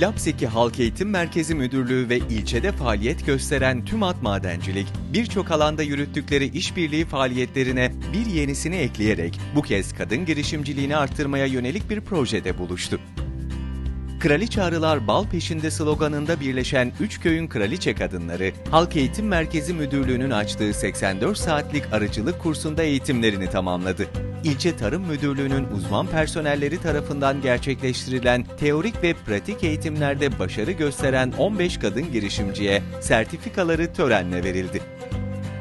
Lapseki Halk Eğitim Merkezi Müdürlüğü ve ilçede faaliyet gösteren TÜMAT Madencilik, birçok alanda yürüttükleri işbirliği faaliyetlerine bir yenisini ekleyerek bu kez kadın girişimciliğini arttırmaya yönelik bir projede buluştu. Kraliçe Arılar Bal Peşinde sloganında birleşen üç köyün kraliçe kadınları, Halk Eğitim Merkezi Müdürlüğü'nün açtığı 84 saatlik arıcılık kursunda eğitimlerini tamamladı. İlçe Tarım Müdürlüğü'nün uzman personelleri tarafından gerçekleştirilen teorik ve pratik eğitimlerde başarı gösteren 15 kadın girişimciye sertifikaları törenle verildi.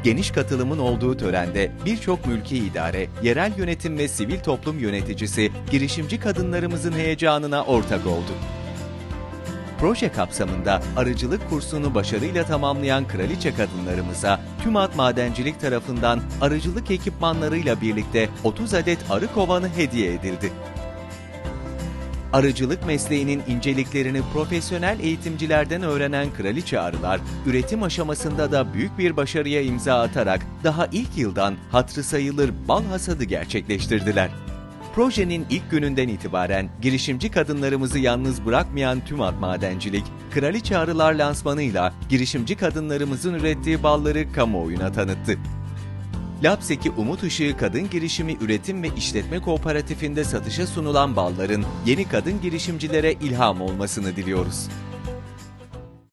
Geniş katılımın olduğu törende birçok mülki idare, yerel yönetim ve sivil toplum yöneticisi girişimci kadınlarımızın heyecanına ortak oldu. Proje kapsamında arıcılık kursunu başarıyla tamamlayan kraliçe kadınlarımıza TÜMAT Madencilik tarafından arıcılık ekipmanlarıyla birlikte 30 adet arı kovanı hediye edildi. Arıcılık mesleğinin inceliklerini profesyonel eğitimcilerden öğrenen kraliçe arılar, üretim aşamasında da büyük bir başarıya imza atarak daha ilk yıldan hatrı sayılır bal hasadı gerçekleştirdiler. Projenin ilk gününden itibaren girişimci kadınlarımızı yalnız bırakmayan TÜMAT Madencilik, Kraliçe Arılar lansmanıyla girişimci kadınlarımızın ürettiği balları kamuoyuna tanıttı. Lapseki Umut Işığı Kadın Girişimi Üretim ve İşletme Kooperatifinde satışa sunulan balların yeni kadın girişimcilere ilham olmasını diliyoruz.